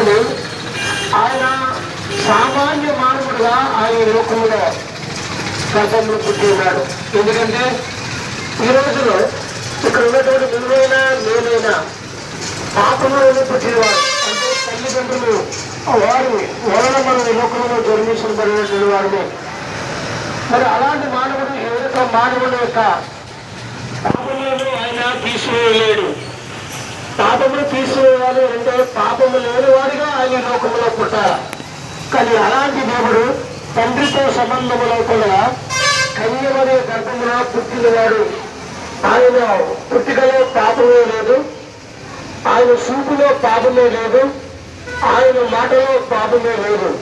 కానీ ఆయన సామాన్య మానవుడుగా ఆయన లోకంలో గర్భంలో పుట్టి ఎందుకంటే ఈ రోజులో ఇక్కడ ఉన్నటువంటి నువ్వైనా నేనైనా పాపంలోనే పుట్టినవాడు. అంటే తల్లిదండ్రులు వారు వలన మనం లోకంలో జన్మించబడినటువంటి వారిని. మరి అలాంటి మానవుడు ఎవరితో మానవుని యొక్క పాపములను ఆయన తీసివేయలేడు పాపములు తీసివేయాలి అంటే పాపము లేని వాడిగా ఆయన లోకంలో పుట్టారు. కానీ అలాంటి దేవుడు తండ్రితో సంబంధము లేకుండా కన్యమనే గర్భమున పుట్టినవాడు. ఆయన పుట్టికలో పాపమే లేదు. ఆయన చూపులో పాపమే లేదు. ఆయన మాటలో పాపమే లేదు.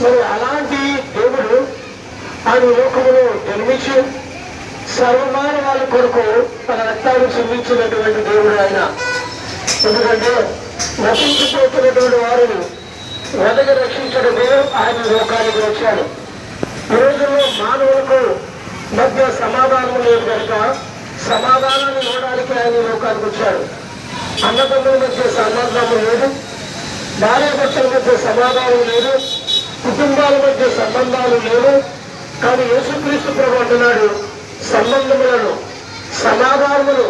మరి అలాంటి దేవుడు ఆయన లోకములో జన్మించి సర్వమానవాళ్ళ కొరకు తన రక్తాన్ని చిందించినటువంటి దేవుడు ఆయన. ఎందుకంటే నశించిపోతున్నటువంటి వారిని వెదగ రక్షించడమే ఆయన లోకానికి వచ్చాడు. ఈ రోజుల్లో మానవులకు మధ్య సమాధానం లేదు కనుక సమాధానాన్ని ఇవ్వడానికి ఆయన లోకానికి వచ్చాడు. అన్నదమ్ముల మధ్య సమాధానం లేదు భార్య భర్తల మధ్య సమాధానం లేదు కుటుంబాల మధ్య సంబంధాలు లేవు. కానీ యేసుక్రీస్తు ప్రభు అంటున్నాడు సంబంధములను సమాధానములు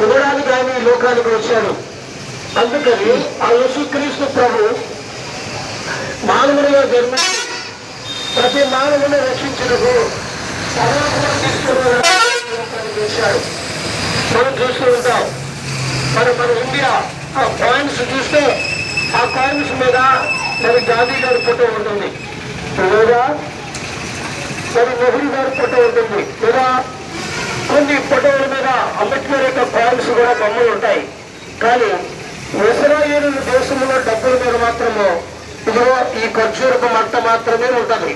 చూడడానికి ఆయన ఈ లోకానికి వచ్చాడు. అందుకని ఆ యేసుక్రీస్తు ప్రభు మానవునిగా జన్మించి ప్రతి మానవుని రక్షించడము సర్వస్వం తీసుకుని చేశాడు మనం చూస్తూ ఉంటాం. మరి మన ఇండియా ఆ కాయిన్స్ చూస్తే ఆ కాయిన్స్ మీద మరి గాంధీ గారి ఫోటో ఉంటుంది. లేదా మరి నెహ్రూ గారి ఫోటో ఉంటుంది. లేదా కొన్ని ఫోటోల మీద అంబేద్కర్ యొక్క కాయిన్స్ కూడా బొమ్మలు ఉంటాయి. కానీ ఇస్రాయేల్ దేశంలో డబ్బుల మీద మాత్రము ఇదిగో ఈ ఖర్చూరపు మట్ట మాత్రమే ఉంటుంది.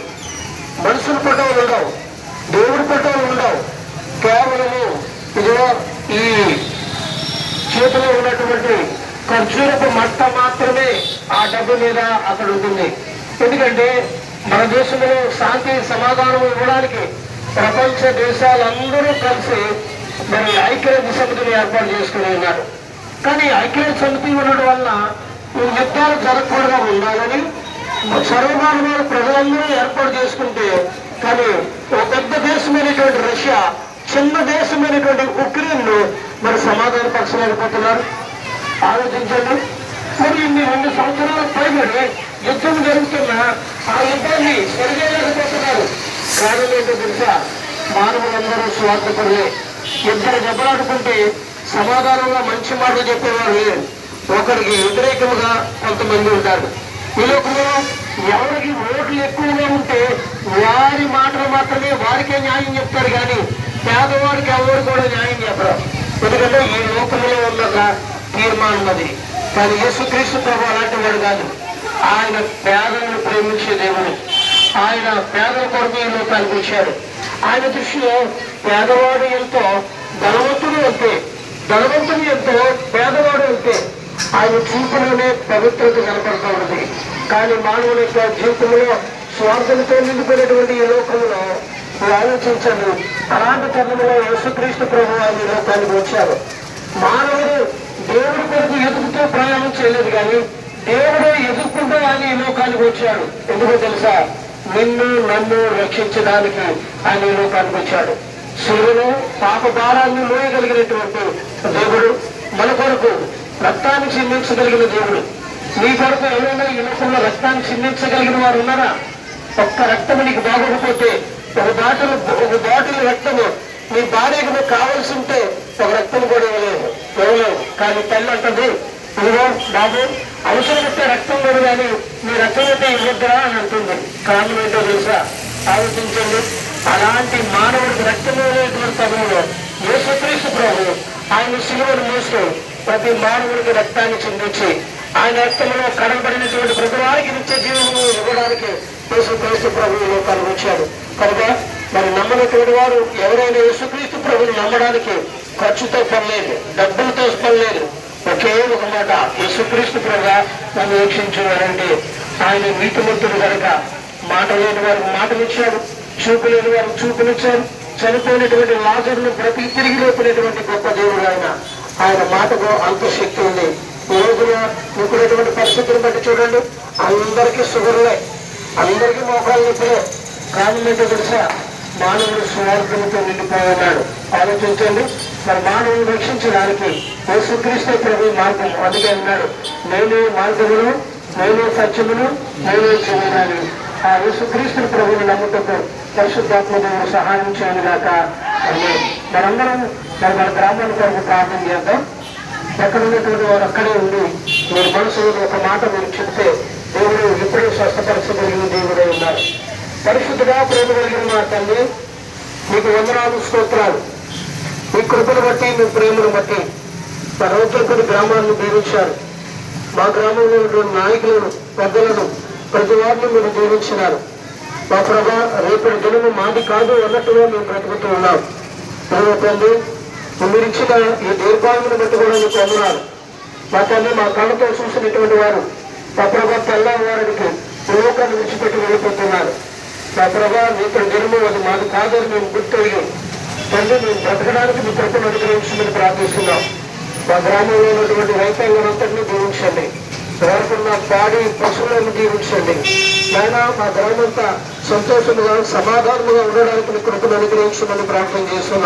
మనుషుల ఫోటోలు ఉండవు దేవుడి ఫోటోలు ఉండవు. కేవలము ఇదిగో ఈ చేతిలో ఉన్నటువంటి ఖర్జూరపు మట్ట మాత్రమే ఆ డబ్బు మీద అక్కడ ఉంటుంది. ఎందుకంటే మన దేశంలో శాంతి సమాధానం ఇవ్వడానికి ప్రపంచ దేశాలందరూ కలిసి మరి ఐక్యరాజ్య సమితిని ఏర్పాటు చేసుకుని ఉన్నారు. కానీ ఐక్యరాజ్య సమితి ఉండడం వల్ల ఈ యుద్ధాలు జరగకుండా ఉండాలని సర్వమానవాళ్ళ ప్రజలందరూ ఏర్పాటు చేసుకుంటే కానీ ఒక పెద్ద దేశమైనటువంటి రష్యా చిన్న దేశమైనటువంటి ఉక్రెయిన్ను మరి సమాధాన పరచలేకపోతున్నారు ఆలోచించండి. మరి ఇన్ని రెండు సంవత్సరాలు పైబడి యుద్ధం జరుగుతున్న ఆ యుద్ధాన్ని సరిచేయలేకపోతున్నారు కారణం ఏంటో తెలుసా వారందరూ స్వార్థపరులే. ఇద్దరు దెబ్బలాడుకుంటే సమాధానంగా మంచి మాటలు చెప్పేవారు లేరు. ఒకరికి వ్యతిరేకముగా కొంతమంది ఉంటారు. ఈ లోకంలో ఎవరికి ఓట్లు ఎక్కువగా ఉంటే వారి మాటలు మాత్రమే వారికే న్యాయం చెప్తారు కానీ పేదవాడికి ఎవరు కూడా న్యాయం చెప్పరు. ఎందుకంటే ఈ లోకంలో ఉన్న తీర్మానం అది. కానీ యేసుక్రీస్తు ప్రభు అలాంటి వాడు కాదు. ఆయన పేదలను ప్రేమించే దేవుడు. ఆయన పేదల కొరకు ఈ లోకానికి వచ్చాడు. ఆయన దృష్టిలో పేదవాడు ఎంతో ధనవంతుడు అంతే ధనవంతుడు ఎంతో పేదవాడు అంతే ఆయన చూపులోనే పవిత్రత కనపడుతూ ఉన్నది. కానీ మానవుల యొక్క జీవితంలో స్వార్థంతో నిండిపోయినటువంటి ఈ లోకంలో మీరు అలాంటి తరుణంలో యేసుక్రీస్తు ప్రభు ఆయన ఈ లోకానికి వచ్చారు. మానవుడు దేవుడి కొరకు ఎదుగుతూ ప్రయాణం చేయలేదు కానీ దేవుడు ఎదుర్కొంటూ ఆయన ఈ లోకానికి వచ్చాడు. ఎందుకో తెలుసా? నిన్ను నన్ను రక్షించడానికి ఆయన ఈ లోకానికి వచ్చాడు. శిలువలో పాప భారాన్ని మోయగలిగినటువంటి దేవుడు మన కొరకు రక్తాన్ని చిందించగలిగిన దేవుడు. నీ కొరకు ఎవరైనా ఈ లోకంలో రక్తాన్ని చిందించగలిగిన వారు ఉన్నారా? ఒక్క రక్తము నీకు బాగోకపోతే ఒక బాటిల్ ఒక బాటిల్ రక్తము నీ భార్యకు నువ్వు కావాల్సి ఉంటే ఒక రక్తం కూడా ఇవ్వలేదు. ఇవ్వలేవు కానీ తల్లి అంటుంది ఇదిగో బాబు అవసరం వస్తే రక్తం కూడా కానీ మీ రక్తం అయితే ఇవ్వద్దురా అని అంటుంది. కారణం ఏంటో తెలుసా? ఆలోచించండి. అలాంటి మానవుడికి రక్తం ఇవ్వలేటువంటి సమయంలో యేసుక్రీస్తు ప్రభు ఆయన శిలువను మూస్తూ ప్రతి మానవుడికి రక్తాన్ని చిందించి ఆయన రక్తంలో కడబడినటువంటి ప్రతి వారికి నిత్య జీవము ఇవ్వడానికి యేసుక్రీస్తు ప్రభు ఈ లోకానికి వచ్చాడు. కనుక మరి నమ్మనటువంటి వారు ఎవరైనా యేసుక్రీస్తు ప్రభుని నమ్మడానికి ఖర్చుతో పనిలేదు డబ్బులతో పనిలేదు ఒకే ఒక మాట యేసుక్రీస్తు ప్రభా నన్ను వీక్షించున్నాడంటే ఆయన నీతిమంతుడు కనుక మాట లేని వారికి మాటలు చూపు లేని వారికి చూపునిచ్చాడు చనిపోయినటువంటి లాజర్ను ప్రతి తిరిగి లేపినటువంటి గొప్ప దేవుడు ఆయన. ఆయన మాటకు అంత శక్తి ఉంది. ఈ రోజున ఇప్పుడటువంటి పరిస్థితిని బట్టి చూడండి. అందరికీ షుగర్లే అందరికీ మోకాలు నొప్పులే. కానీ మీకు తెలుసా? మానవుడు స్వార్థంతో నిండిపోయి ఉన్నాడు. ఆలోచించండి. మరి మానవుని రక్షించడానికి యేసుక్రీస్తు ప్రభు మార్గం అందుకే అన్నాడు. నేనే మార్గమును నేనే సత్యమును నేనే జీవనాన్ని ఆ యేసుక్రీస్తు ప్రభుని నమ్ముటకు పరిశుద్ధాత్మ దేవుడు సహాయం చేయను గాక మనందరం మరి మన గ్రామాల కొరకు ప్రార్థన చేద్దాం. ఎక్కడ ఉన్నటువంటి వారు అక్కడే ఉండి మీరు మనసులో ఒక మాట మీరు చెప్తే దేవుడు ఎప్పుడూ స్వస్థపరచగలిగిన దేవుడై ఉన్నారు. పరిశుద్ధుగా ప్రేమ కలిగిన మా తండ్రి మీకు వందనాలు స్తోత్రాలు. మీ కృపను బట్టి మీ ప్రేమను బట్టి మా రౌతులపూడి గ్రామాలను దీవించారు. మా గ్రామంలో ఉన్నటువంటి నాయకులను పెద్దలను ప్రతి వారిని మీరు దీవించినారు. మా ప్రభా రేపటి దినము మాది కాదు అన్నట్టుగా మేము బ్రతుకుతూ ఉన్నాం. ప్రభు తండ్రి మీరు ఇచ్చిన ఈ దీర్ఘాలను బట్టి కూడా మీకు వందనాలు మా తల్లి మా కళ్ళతో చూసినటువంటి వారు మా ప్రభా తెల్లవారికి లోకాన్ని విడిచిపెట్టి వెళ్ళిపోతున్నారు. మా ప్రభా రేపటి దినము అది మాది కాదని మేము గుర్తొయ్యి తండ్రి మేము బ్రతకడానికి మీ కృపను అనుగ్రహించమని ప్రార్థిస్తున్నాం. మా గ్రామంలో ఉన్నటువంటి రైతాంగంతటిని దీవించండి వారుకున్న పాడి పశువులను దీవించండి నాయన మా గ్రామంతా సంతోషంగా సమాధానంగా ఉండడానికి మీ కృపను అనుగ్రహించమని ప్రార్థన చేస్తున్నాం.